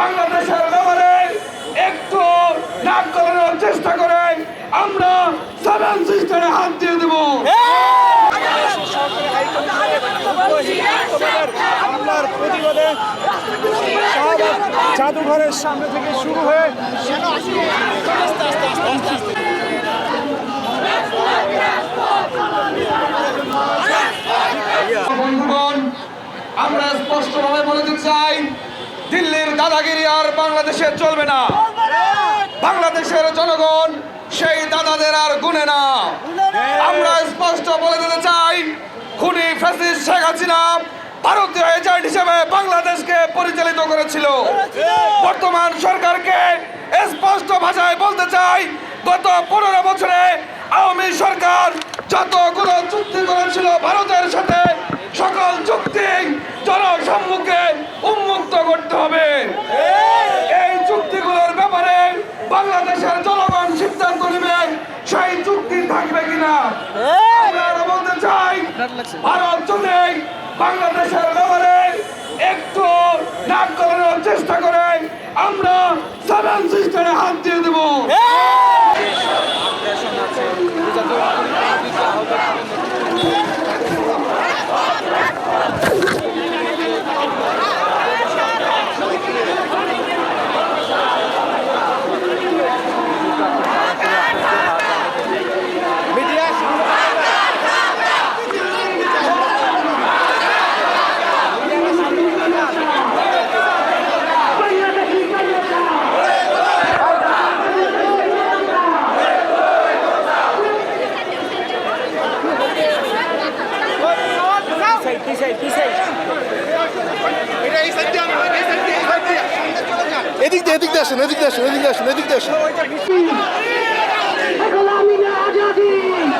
বাংলাদেশের ব্যাপারে একটু নাক গলানোর চেষ্টা করে আমরা সেভেন সিস্টারে হাত দিয়ে দেবো। হামলার প্রতিবাদে জাদুঘরের সামনে থেকে শুরু হয়ে বন্ধুগণ আমরা স্পষ্টভাবে বলে দিতে চাই দিল্লির দাদাগিরি আর বাংলাদেশে চলবে না। বাংলাদেশের জনগণ সেই দাদাদের আর গুনে না। আমরা স্পষ্ট বলে দিতে চাই, খুনি ফ্যাসিস্ট শেখ হাসিনা ভারতীয় এজেন্ট হিসেবে বাংলাদেশকে পরিচালিত করেছিল। বর্তমান সরকারকে স্পষ্ট ভাষায় বলতে চাই, গত পনেরো বছরে আওয়ামী সরকার যতগুলো চুক্তি করেছিল ভারতের সাথে জনগণ সিদ্ধান্ত নেবে সেই চুক্তি থাকবে কিনা? আমরা বলতে চাই ভারত যদি বাংলাদেশের ব্যাপারে একটু নাক করানোর চেষ্টা করে আমরা সেভেন সিস্টারে হাত দিয়ে দেবো। এদিক দিয়ে এদিক দিয়ে আসেন এদিক দিয়ে আসেন এদিক দিয়ে আসেন এদিক দিয়ে আসেন